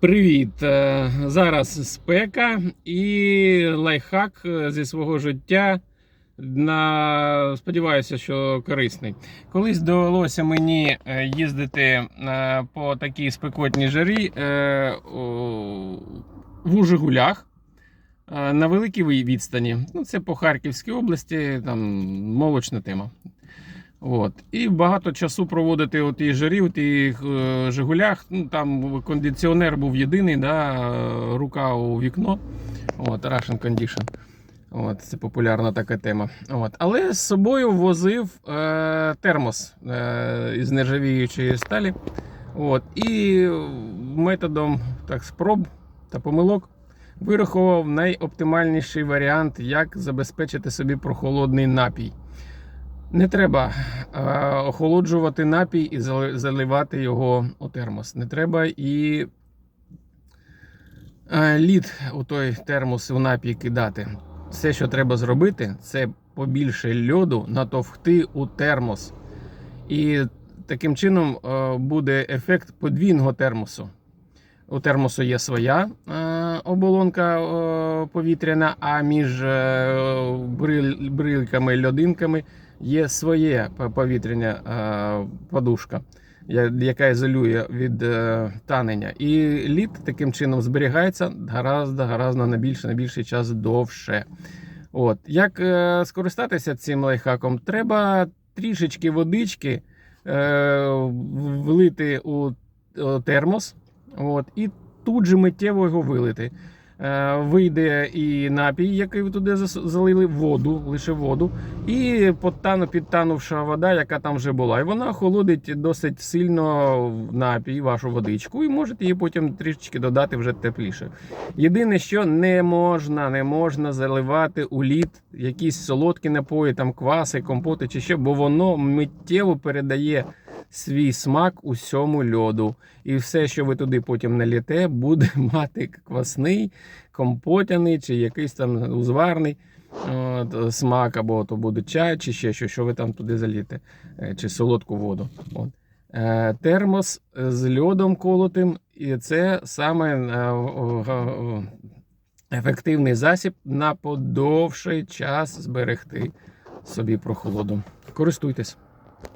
Привіт! Е, Зараз спека і лайфхак е, зі свого життя. На... Сподіваюся, що корисний. Колись довелося мені е, їздити по такій спекотній жарі в Ужигулях на великій відстані. Ну, це по Харківській області, там молочна тема. От. І багато часу проводити у тій жарі, у тих е, Жигулях. Ну, там кондиціонер був єдиний, да, рука у вікно. От, Russian Condition. От, це популярна така тема. От. Але з собою возив е, термос е, із нержавіючої сталі. От. І методом так, спроб та помилок вирахував найоптимальніший варіант, як забезпечити собі прохолодний напій. Не треба е, охолоджувати напій і заливати його у термос. Не треба і е, лід у той термос у напій кидати. Все, що треба зробити, це побільше льоду натовхти у термос. І таким чином е, буде ефект подвійного термосу. У термосу є своя оболонка повітряна, а між е, бриль, брильками льодинками є своє повітряна е, подушка, яка ізолює від е, танення. І лід таким чином зберігається гаразд, гаразд на більше, на більший час довше. От. Як е, скористатися цим лайфхаком? Треба трішечки водички влити у термос. От, і тут же миттєво його вилити. Е, вийде і напій, який ви туди залили, воду, лише воду, і підтанувша вода, яка там вже була. І вона охолодить досить сильно напій, вашу водичку, і можете її потім трішечки додати вже тепліше. Єдине, що не можна, не можна заливати у лід якісь солодкі напої, там кваси, компоти чи що, бо воно миттєво передає свій смак усьому льоду. І все, що ви туди потім наліте, буде мати квасний, компотяний чи якийсь там узварний от, смак, або то буде чай, чи ще що, що ви там туди заліте, е, чи солодку воду. От. Е, Термос з льодом колотим, і це саме е, ефективний засіб на подовший час зберегти собі прохолоду. Користуйтесь.